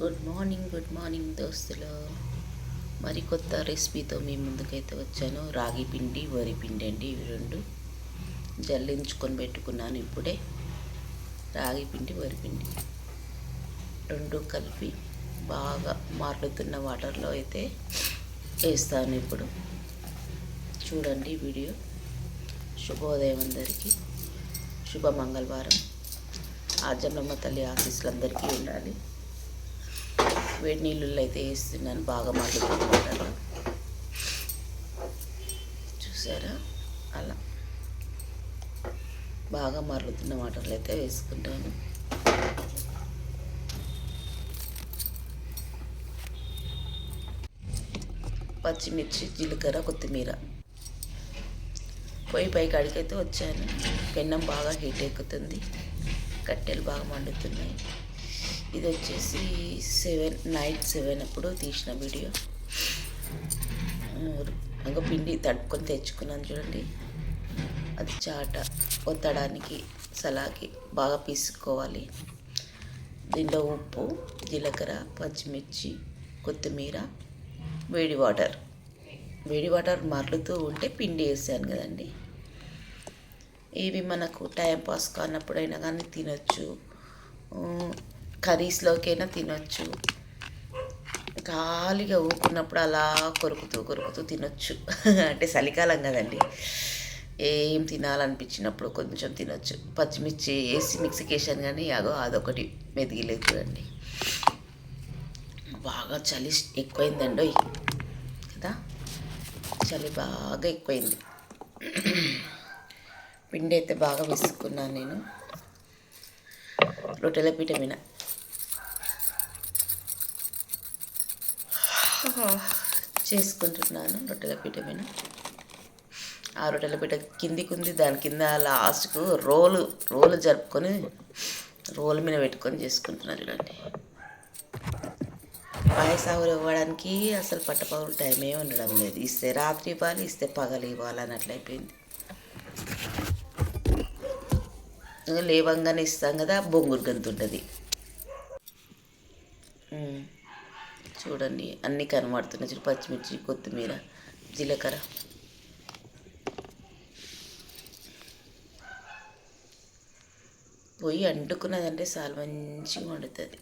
Good morning good morning దోస్తులు. మరి కొత్త రెసిపీతో మీ ముందుకైతే వచ్చాను. రాగి పిండి వరి పిండి అండి ఇవి రెండు జల్లించుకొని పెట్టుకున్నాను ఇప్పుడే. రాగి పిండి వరి పిండి రెండు కలిపి బాగా మారుతున్న వాటర్లో అయితే వేస్తాను ఇప్పుడు. చూడండి వీడియో. శుభోదయం అందరికీ. శుభ మంగళవారం. ఆజమ్మమ్మ తల్లి ఆశీస్సులు అందరికీ ఉండాలి. వేడి నీళ్ళల్లో అయితే వేస్తున్నాను బాగా మరుగుతున్నారు చూసారా? అలా. బాగా మరుగుతున్న వాటర్లు అయితే వేసుకుంటాను. పచ్చిమిర్చి జీలకర్ర కొత్తిమీర. పొయ్యి పై అడిగైతే వచ్చాను. పెన్నం బాగా హీట్ ఎక్కుతుంది. కట్టెలు బాగా మండుతున్నాయి. ఇది వచ్చేసి సెవెన్ నైట్ సెవెన్ అప్పుడు తీసిన వీడియో. ఇంకా పిండి తడుపుకొని తెచ్చుకున్నాను చూడండి. అది చాట ఒత్తడానికి సలాకి బాగా పీసుకోవాలి దీంట్లో ఉప్పు జీలకర్ర పచ్చిమిర్చి కొత్తిమీర వేడి వాటర్. వేడి వాటర్ మరలుతూ ఉంటే పిండి వేసాను కదండి. ఇవి మనకు టైం పాస్ కానప్పుడైనా కానీ తినొచ్చు. కర్రీస్లోకైనా తినొచ్చు. ఖాళీగా ఊరుకున్నప్పుడు అలా కొరుకుతూ కొరుకుతూ తినొచ్చు. అంటే చలికాలం కదండి. ఏం తినాలనిపించినప్పుడు కొంచెం తినొచ్చు. పచ్చిమిర్చి వేసి మిక్సీకి వేసాను కానీ అగో అదొకటి మెదిగిలేదు చూడండి. బాగా చలి ఎక్కువైందండి కదా? చలి బాగా ఎక్కువైంది. పిండి అయితే బాగా విసుక్కున్నాను నేను. రొట్టెల పీట మీద చేసుకుంటున్నాను. రొట్టెల పీట మీద. ఆ రొట్టెల పీట కిందికి ఉంది దాని కింద లాస్ట్కు రోలు రోలు జరుపుకొని రోలు మీద పెట్టుకొని చేసుకుంటున్నాను చూడండి. పాయసాగులు ఇవ్వడానికి అసలు పట్టపగులు టైమే ఉండడం లేదు. ఇస్తే రాత్రి ఇవ్వాలి ఇస్తే పగలు ఇవ్వాలి అన్నట్లయిపోయింది లేవంగానే ఇస్తాం కదా బొంగురు గంతు ఉంటుంది. చూడండి అన్నీ కనబడుతున్నాయి. చూడు పచ్చిమిర్చి కొత్తిమీర జీలకర్ర. పొయ్యి అంటుకున్నదంటే చాలా మంచిగా వండుతుంది.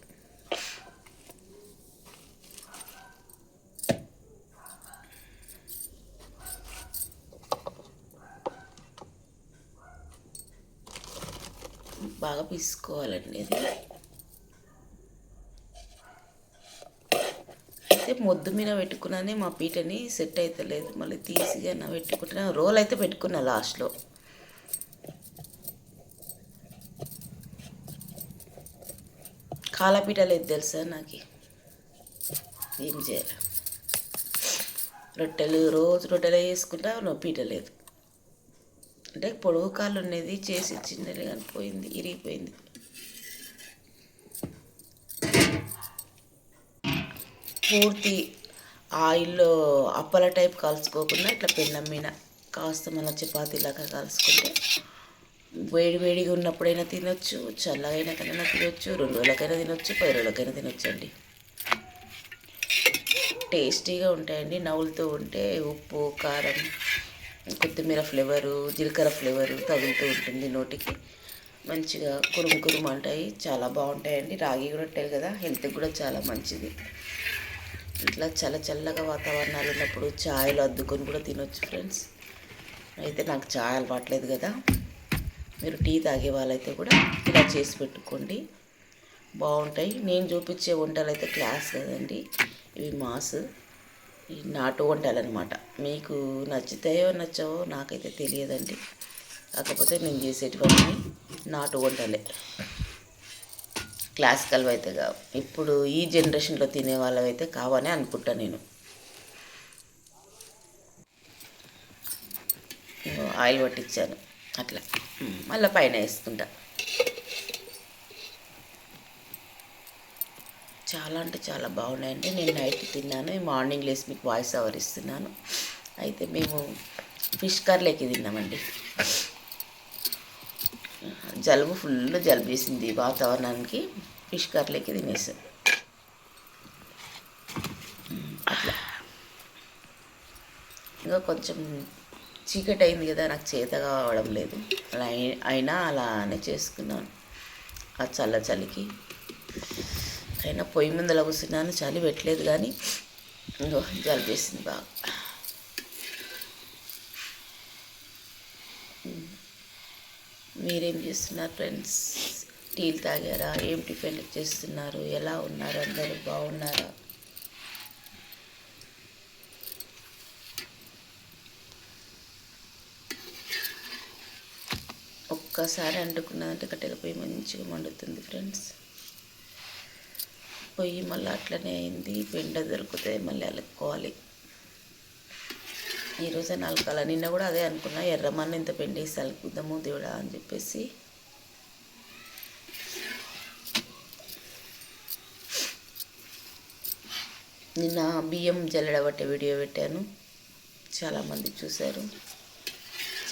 బాగా పీసుకోవాలండి ఇది అయితే మొద్దు మీద పెట్టుకున్నానే మా పీటని సెట్ అయితే లేదు మళ్ళీ తీసిగా నా పెట్టుకుంటున్నా. రోల్ అయితే పెట్టుకున్నా లాస్ట్లో. కాలపీట లేదు తెలుసా నాకు? ఏం చేయాలి? రొట్టెలు రోజు రొట్టెలు వేసుకుంటా నో పీట లేదు. అంటే పొడవు కాళ్ళు ఉండేది చేసి ఇచ్చిందని కానీ పోయింది ఇరిగిపోయింది. పూర్తి ఆయిల్లో అప్పల టైప్ కాల్చుకోకుండా ఇట్లా పెన్నం మీద కాస్త మన చపాతీలాగా కాల్చుకుంటే వేడి వేడిగా ఉన్నప్పుడైనా తినొచ్చు చల్లగైనాకైనా తినొచ్చు రెండు రోజులకైనా తినొచ్చు పది రోజులకైనా తినొచ్చు అండి టేస్టీగా ఉంటాయండి నవ్వులతో ఉంటే ఉప్పు కారం కొత్తిమీర ఫ్లేవరు జీలకర్ర ఫ్లేవరు తగులుతూ ఉంటుంది నోటికి. మంచిగా కురుము కురుము అంటాయి చాలా బాగుంటాయండి. రాగి కూడా ఉంటాయి కదా హెల్త్కి కూడా చాలా మంచిది. ఇట్లా చల్ల చల్లగా వాతావరణాలు ఉన్నప్పుడు ఛాయలు అద్దుకొని కూడా తినొచ్చు ఫ్రెండ్స్ అయితే నాకు ఛాయ్ అలవాట్లేదు కదా. మీరు టీ తాగే వాళ్ళైతే కూడా ఇలా చేసి పెట్టుకోండి. బాగుంటాయి. నేను చూపించే వంటలు అయితే క్లాస్ కదండి. ఇవి మాస్. ఈ నాటు వంటలు అనమాట మీకు నచ్చుతాయో నచ్చవో నాకైతే తెలియదండి. కాకపోతే నేను చేసేటివన్నీ నాటు వంటలే. క్లాసికల్ అయితే కావు ఇప్పుడు ఈ జనరేషన్లో తినే వాళ్ళవైతే కావని అనుకుంటా నేను. ఆయిల్ పట్టించాను అట్లా. మళ్ళీ పైన వేసుకుంటా. చాలా అంటే చాలా బాగున్నాయండి. నేను నైట్ తిన్నాను. మార్నింగ్ లేసి మీకు వాయిస్ ఓవర్ ఇస్తున్నాను. అయితే మేము ఫిష్ కర్రీలోకి తిన్నామండి. జలుబు ఫుల్ జలుబు వాతావరణానికి. ఫిష్ కర్రీకి తినేసి. అట్లా. ఇంకా కొంచెం చీకటి అయింది కదా నాకు చేత కావడం లేదు. అలా అయినా అలానే చేసుకున్నాను. ఆ చల్ల చలికి. అయినా పొయ్యి ముందల కూర్చున్నాను చలి పెట్టలేదు కానీ ఇంకో జలిపేసింది బాగా. మీరేం చేస్తున్నారు ఫ్రెండ్స్? టీలు తాగారా? ఏం టిఫిన్ చేస్తున్నారు? ఎలా ఉన్నారు? అందరూ బాగున్నారా? ఒక్కసారి అంటుకున్నదంటే కట్టెల పొయ్యి మంచిగా మండుతుంది ఫ్రెండ్స్. పొయ్యి మళ్ళీ అట్లనే అయింది. పెండ దొరికితే మళ్ళీ అలుక్కోవాలి. ఈరోజే నలకాల నిన్న కూడా అదే అనుకున్నా ఎర్రమన్న ఇంత పెండేసి అలుకుదాము దేవుడా అని చెప్పేసి. నిన్న బియ్యం జల్లడబట్టే వీడియో పెట్టాను. చాలామంది చూశారు.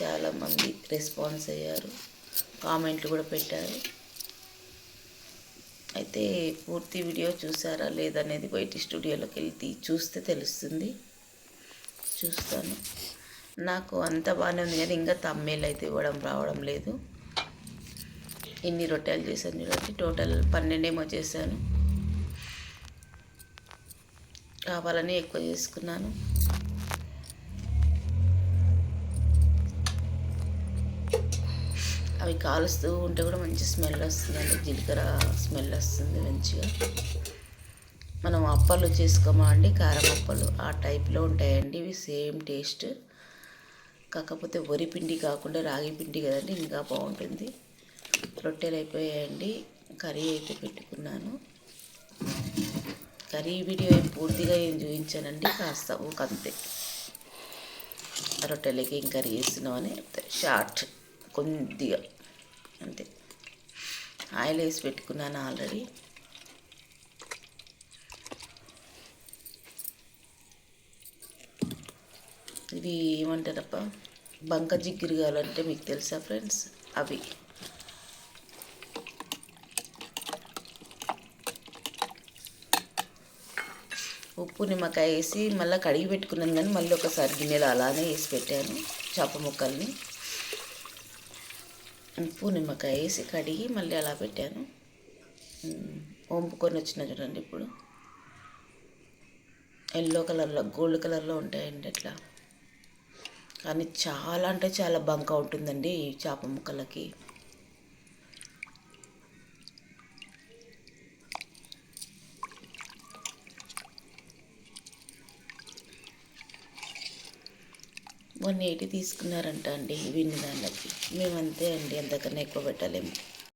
చాలామంది రెస్పాన్స్ అయ్యారు. కామెంట్లు కూడా పెట్టారు. అయితే పూర్తి వీడియో చూసారా లేదనేది బయట స్టూడియోలోకి వెళ్తే చూస్తే తెలుస్తుంది. చూస్తాను. నాకు అంత బాగానే ఉంది కానీ ఇంకా తమ్మేలు అయితే ఇవ్వడం రావడం లేదు. ఇన్ని రొట్టెలు చేశాను చూడండి. టోటల్ పన్నెండేమో చేశాను. కావాలని ఎక్కువ చేసుకున్నాను. అవి కాలుస్తూ ఉంటే కూడా మంచి స్మెల్ వస్తుందండి. జీలకర్ర స్మెల్ వస్తుంది మంచిగా. మనం అప్పలు చేసుకోమా అండి? కారం అప్పలు. ఆ టైప్లో ఉంటాయండి. ఇవి సేమ్ టేస్ట్. కాకపోతే వరి పిండి కాకుండా రాగి పిండి కదండి ఇంకా బాగుంటుంది. రొట్టెలు అయిపోయాయండి. కర్రీ అయితే పెట్టుకున్నాను. కర్రీ వీడియో పూర్తిగా ఏం చూపించానండి. కాస్త ఒక అంతే. రొట్టెలకి ఏం కర్రీ చేస్తున్నామని షార్ట్ కొద్దిగా అంతే. ఆయిల్ వేసి పెట్టుకున్నాను ఆల్రెడీ. ఇవి ఏమంటారప్ప బంక జిగ్గిరిగాలంటే మీకు తెలుసా ఫ్రెండ్స్? అవి. ఉప్పు నిమ్మకాయ వేసి మళ్ళీ కడిగి పెట్టుకున్నాను కానీ మళ్ళీ ఒకసారి గిన్నెలో అలానే వేసి పెట్టాను చేప ముక్కల్ని. ఉప్పు నిమ్మకాయ వేసి కడిగి మళ్ళీ అలా పెట్టాను. వంపుకొని వచ్చిన చూడండి ఇప్పుడు. ఎల్లో కలర్లో గోల్డ్ కలర్లో ఉంటాయండి అట్లా. కానీ చాలా అంటే చాలా బంక ఉంటుందండి ఈ చేప ముక్కలకి. వన్ ఎయిటీ తీసుకున్నారంట అండి విన్ని దానికి మేమంతే అండి అంతకన్నా ఎక్కువ పెట్టలేము.